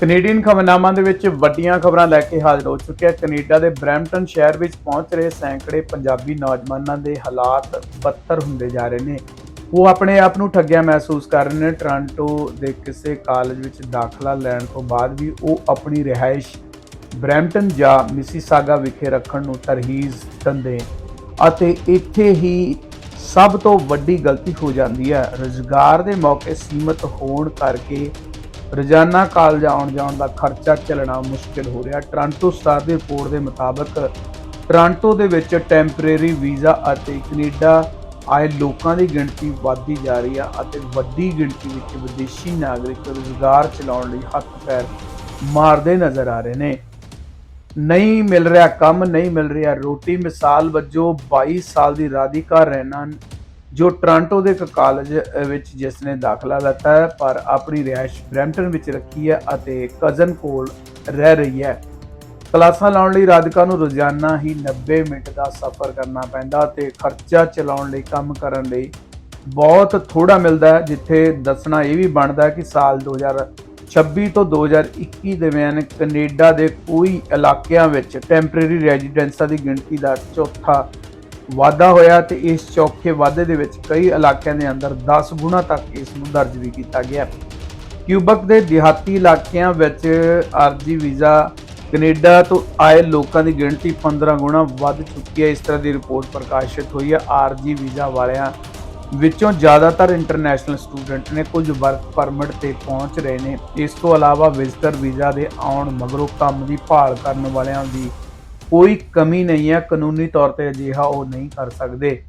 Canadian ਖਬਰਨਾਮਾ ਦੇ ਵਿੱਚ ਵੱਡੀਆਂ ਖਬਰਾਂ ਲੈ ਕੇ ਹਾਜ਼ਰ ਹੋ ਚੁੱਕਿਆ ਕੈਨੇਡਾ ਦੇ ਬਰੈਂਪਟਨ ਸ਼ਹਿਰ ਵਿੱਚ ਪਹੁੰਚ ਰਹੇ ਸੈਂਕੜੇ ਪੰਜਾਬੀ ਨੌਜਵਾਨਾਂ ਦੇ ਹਾਲਾਤ ਬੱਤਰ ਹੁੰਦੇ ਜਾ ਰਹੇ ਨੇ। ਉਹ ਆਪਣੇ ਆਪ ਨੂੰ ਠੱਗਿਆ ਮਹਿਸੂਸ ਕਰ ਰਹੇ ਨੇ। ਟੋਰਾਂਟੋ ਦੇ ਕਿਸੇ ਕਾਲਜ ਵਿੱਚ ਦਾਖਲਾ ਲੈਣ ਤੋਂ ਬਾਅਦ ਵੀ ਉਹ ਆਪਣੀ ਰਿਹਾਇਸ਼ ਬਰੈਂਪਟਨ ਜਾਂ ਮਿਸੀਸਾਗਾ ਵਿਖੇ ਰੱਖਣ ਨੂੰ ਤਰਹੀਜ਼ ਦਿੰਦੇ ਅਤੇ ਇੱਥੇ ਹੀ ਸਭ ਤੋਂ ਵੱਡੀ ਗਲਤੀ ਹੋ ਜਾਂਦੀ ਹੈ। ਰੁਜ਼ਗਾਰ ਦੇ ਮੌਕੇ ਸੀਮਤ ਹੋਣ ਕਰਕੇ ਰੋਜ਼ਾਨਾ ਕਾਲਜ ਆਉਣ ਜਾਣ ਦਾ ਖਰਚਾ ਚੱਲਣਾ ਮੁਸ਼ਕਿਲ ਹੋ ਰਿਹਾ। ਟੋਰਾਂਟੋ ਸਟਾਰ ਦੀ ਰਿਪੋਰਟ ਦੇ ਮੁਤਾਬਕ, ਟੋਰਾਂਟੋ ਦੇ ਵਿੱਚ ਟੈਂਪਰੇਰੀ ਵੀਜ਼ਾ ਅਤੇ ਕੈਨੇਡਾ ਆਏ ਲੋਕਾਂ ਦੀ ਗਿਣਤੀ ਵਧਦੀ ਜਾ ਰਹੀ ਆ ਅਤੇ ਵੱਡੀ ਗਿਣਤੀ ਵਿੱਚ ਵਿਦੇਸ਼ੀ ਨਾਗਰਿਕ ਰੁਜ਼ਗਾਰ ਚਲਾਉਣ ਲਈ ਹੱਥ ਪੈਰ ਮਾਰਦੇ ਨਜ਼ਰ ਆ ਰਹੇ ਨੇ। ਨਹੀਂ ਮਿਲ ਰਿਹਾ ਕੰਮ, ਨਹੀਂ ਮਿਲ ਰਿਹਾ ਰੋਟੀ। ਮਿਸਾਲ ਵਜੋਂ 22 ਸਾਲ ਦੀ ਰਾਧਿਕਾ ਰਹਿਣਾ ਜੋ ਟੋਰਾਂਟੋ ਦੇ ਇੱਕ ਕਾਲਜ ਵਿੱਚ ਜਿਸ ਨੇ ਦਾਖਲਾ ਲਿੱਤਾ ਹੈ, ਪਰ ਆਪਣੀ ਰਿਹਾਇਸ਼ ਬਰੈਂਪਟਨ ਵਿੱਚ ਰੱਖੀ ਹੈ ਅਤੇ ਕਜ਼ਨ ਕੋਲ ਰਹਿ ਰਹੀ ਹੈ। ਕਲਾਸਾਂ ਲਾਉਣ ਲਈ ਰਾਧਿਕਾ ਨੂੰ ਰੋਜ਼ਾਨਾ ਹੀ 90 ਮਿੰਟ ਦਾ ਸਫ਼ਰ ਕਰਨਾ ਪੈਂਦਾ ਤੇ ਖਰਚਾ ਚਲਾਉਣ ਲਈ, ਕੰਮ ਕਰਨ ਲਈ ਬਹੁਤ ਥੋੜਾ ਮਿਲਦਾ ਹੈ, ਜਿੱਥੇ ਦੱਸਣਾ ਇਹ ਵੀ ਬਣਦਾ ਕਿ ਸਾਲ 2026 ਤੋਂ 2021 ਦਰਮਿਆਨ ਕੈਨੇਡਾ ਦੇ ਕੋਈ ਇਲਾਕਿਆਂ ਵਿੱਚ ਟੈਂਪਰੇਰੀ ਰੈਜ਼ੀਡੈਂਸਾਂ ਦੀ ਗਿਣਤੀ ਦਾ ਚੌਥਾ ਵਾਧਾ ਹੋਇਆ ਤੇ ਇਸ ਚੌਥੇ ਵਾਧੇ ਦੇ ਵਿੱਚ ਕਈ ਇਲਾਕਿਆਂ ਦੇ ਅੰਦਰ 10 ਗੁਣਾ ਤੱਕ ਇਸ ਨੂੰ ਦਰਜ ਵੀ ਕੀਤਾ ਗਿਆ ਕਿਊਬਕ ਦੇ ਦਿਹਾਤੀ ਇਲਾਕਿਆਂ ਵਿੱਚ ਆਰਜੀ ਵੀਜ਼ਾ ਕੈਨੇਡਾ ਤੋਂ ਆਏ ਲੋਕਾਂ ਦੀ ਗਿਣਤੀ 15 ਗੁਣਾ ਵੱਧ ਚੁੱਕੀ ਹੈ। ਇਸ ਤਰ੍ਹਾਂ ਦੀ ਰਿਪੋਰਟ ਪ੍ਰਕਾਸ਼ਿਤ ਹੋਈ ਹੈ। ਆਰਜੀ ਵੀਜ਼ਾ ਵਾਲਿਆਂ ਵਿੱਚੋਂ ਜ਼ਿਆਦਾਤਰ ਇੰਟਰਨੈਸ਼ਨਲ ਸਟੂਡੈਂਟ ਨੇ ਕੁਝ ਵਰਕ ਪਰਮਿਟ ਤੇ ਪਹੁੰਚ ਰਹੇ ਨੇ। ਇਸ ਤੋਂ ਇਲਾਵਾ ਵਿਜ਼ਟਰ ਵੀਜ਼ਾ ਦੇ ਆਉਣ ਮਗਰੋਂ ਕੰਮ ਦੀ ਭਾਲ ਕਰਨ ਵਾਲਿਆਂ ਦੀ ਕੋਈ ਕਮੀ ਨਹੀਂ ਹੈ, ਕਾਨੂੰਨੀ ਤੌਰ ਤੇ ਅਜਿਹਾ ਉਹ ਨਹੀਂ ਕਰ ਸਕਦੇ।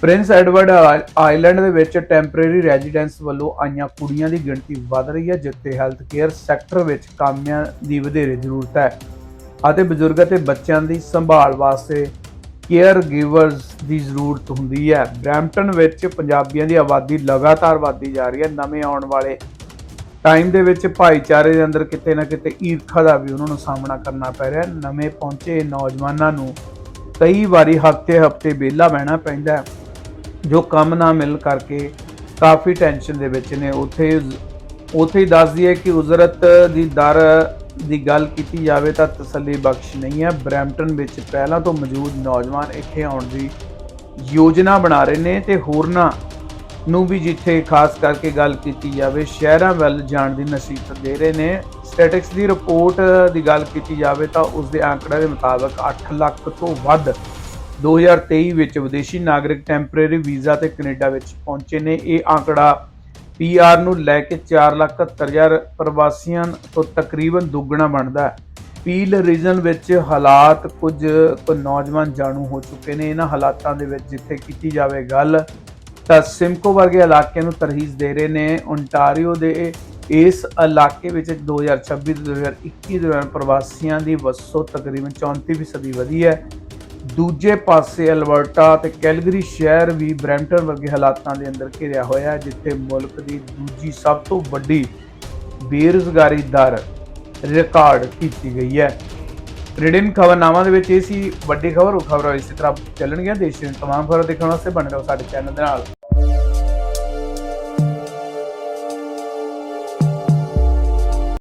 ਪ੍ਰਿੰਸ ਐਡਵਰਡ ਆਈ- ਆਈਲੈਂਡ ਦੇ ਵਿੱਚ ਟੈਂਪਰੇਰੀ ਰੈਜ਼ੀਡੈਂਸ ਵੱਲੋਂ ਆਈਆਂ ਕੁੜੀਆਂ ਦੀ ਗਿਣਤੀ ਵਧ ਰਹੀ ਹੈ, ਜਿੱਥੇ ਹੈਲਥ ਕੇਅਰ ਸੈਕਟਰ ਵਿੱਚ ਕਾਮਿਆਂ ਦੀ ਵਧੇਰੇ ਜ਼ਰੂਰਤ ਹੈ ਅਤੇ ਬਜ਼ੁਰਗਾਂ ਅਤੇ ਬੱਚਿਆਂ ਦੀ ਸੰਭਾਲ ਵਾਸਤੇ ਕੇਅਰ ਗਿਵਰਸ ਦੀ ਜ਼ਰੂਰਤ ਹੁੰਦੀ ਹੈ। ਬਰੈਂਪਟਨ ਵਿੱਚ ਪੰਜਾਬੀਆਂ ਦੀ ਆਬਾਦੀ ਲਗਾਤਾਰ ਵਧਦੀ ਜਾ ਰਹੀ ਹੈ। ਨਵੇਂ ਆਉਣ ਵਾਲੇ ਟਾਈਮ ਦੇ ਵਿੱਚ ਭਾਈਚਾਰੇ ਦੇ ਅੰਦਰ ਕਿਤੇ ਨਾ ਕਿਤੇ ਈਰਖਾ ਦਾ ਵੀ ਉਹਨਾਂ ਨੂੰ ਸਾਹਮਣਾ ਕਰਨਾ ਪੈ ਰਿਹਾ। ਨਵੇਂ ਪਹੁੰਚੇ ਨੌਜਵਾਨਾਂ ਨੂੰ ਕਈ ਵਾਰੀ ਹਫ਼ਤੇ ਹਫ਼ਤੇ ਵਿਹਲਾ ਬਹਿਣਾ ਪੈਂਦਾ ਜੋ ਕੰਮ ਨਾ ਮਿਲ ਕਰਕੇ ਕਾਫੀ ਟੈਨਸ਼ਨ ਦੇ ਵਿੱਚ ਨੇ। ਉਥੇ ਉਥੇ ਹੀ ਦੱਸਦੀ ਹੈ ਕਿ ਉਜ਼ਰਤ ਦੀ ਦਰ ਦੀ ਗੱਲ ਕੀਤੀ ਜਾਵੇ ਤਾਂ ਤਸੱਲੀ ਬਖਸ਼ ਨਹੀਂ ਹੈ। ਬਰੈਂਪਟਨ ਵਿੱਚ ਪਹਿਲਾਂ ਤੋਂ ਮੌਜੂਦ ਨੌਜਵਾਨ ਇੱਥੇ ਆਉਣ ਦੀ ਯੋਜਨਾ ਬਣਾ ਰਹੇ ਨੇ ਤੇ ਹੋਰਨਾਂ ਨੂੰ ਵੀ ਜਿੱਥੇ ਖਾਸ ਕਰਕੇ ਗੱਲ ਕੀਤੀ ਜਾਵੇ ਸ਼ਹਿਰਾਂ ਵੱਲ ਜਾਣ ਦੀ ਨਸੀਹਤ ਦੇ ਰਹੇ ਨੇ। ਸਟੈਟਿਕਸ ਦੀ ਰਿਪੋਰਟ ਦੀ ਗੱਲ ਕੀਤੀ ਜਾਵੇ ਤਾਂ ਉਸ ਦੇ ਅੰਕੜੇ ਦੇ ਮੁਤਾਬਕ 8 ਲੱਖ ਤੋਂ ਵੱਧ 2023 ਵਿੱਚ ਵਿਦੇਸ਼ੀ ਨਾਗਰਿਕ ਟੈਂਪਰੇਰੀ ਵੀਜ਼ਾ ਤੇ ਕੈਨੇਡਾ ਵਿੱਚ ਪਹੁੰਚੇ ਨੇ। ਇਹ ਅੰਕੜਾ ਪੀਆਰ ਨੂੰ ਲੈ ਕੇ 4,71,000 ਪ੍ਰਵਾਸੀਆਂ ਤੋਂ ਤਕਰੀਬਨ ਦੁੱਗਣਾ ਬਣਦਾ ਹੈ। ਪੀਲ ਰੀਜਨ ਵਿੱਚ ਹਾਲਾਤ ਕੁਝ ਕੁ ਨੌਜਵਾਨ ਜਾਣੂ ਹੋ ਚੁੱਕੇ ਨੇ। ਇਹਨਾਂ ਹਾਲਾਤਾਂ ਦੇ ਵਿੱਚ ਜਿੱਥੇ ਕੀਤੀ ਜਾਵੇ ਗੱਲ ਤਾਂ ਸਿਮਕੋ ਵਰਗੇ ਇਲਾਕਿਆਂ ਨੂੰ ਤਰਹੀਜ਼ ਦੇ ਰਹੇ ਨੇ। ਓਨਟਾਰੀਓ ਦੇ ਇਸ ਇਲਾਕੇ ਵਿੱਚ 2026 ਤੋਂ 2021 ਦੌਰਾਨ ਪ੍ਰਵਾਸੀਆਂ ਦੀ ਵਸੋਂ ਤਕਰੀਬਨ 34% ਵਧੀ ਹੈ। ਦੂਜੇ ਪਾਸੇ ਅਲਬਰਟਾ ਤੇ ਕੈਲਗਰੀ ਸ਼ਹਿਰ ਵੀ ਬਰੈਂਪਟਨ ਵਰਗੇ ਹਾਲਾਤਾਂ ਦੇ ਅੰਦਰ ਘਿਰਿਆ ਹੋਇਆ ਹੈ, ਜਿੱਥੇ ਮੁਲਕ ਦੀ ਦੂਜੀ ਸਭ ਤੋਂ ਵੱਡੀ ਬੇਰੁਜ਼ਗਾਰੀ ਦਰ ਰਿਕਾਰਡ ਕੀਤੀ ਗਈ ਹੈ। ਰੇਡੀਅਨ ਖਬਰਨਾਮਾ ਦੇ ਵਿੱਚ ਇਹ ਸੀ, ਵੱਡੀ ਖਬਰ, ਉਹ ਖਬਰ ਇਸੇ ਤਰ੍ਹਾਂ ਚੱਲਣਗੀਆਂ। ਦੇਸ਼ ਦੀਆਂ ਤਮਾਮ ਖਬਰਾਂ ਦੇਖਣ ਵਾਸਤੇ ਬਣੇ ਰਹੋ ਸਾਡੇ ਚੈਨਲ ਦੇ ਨਾਲ।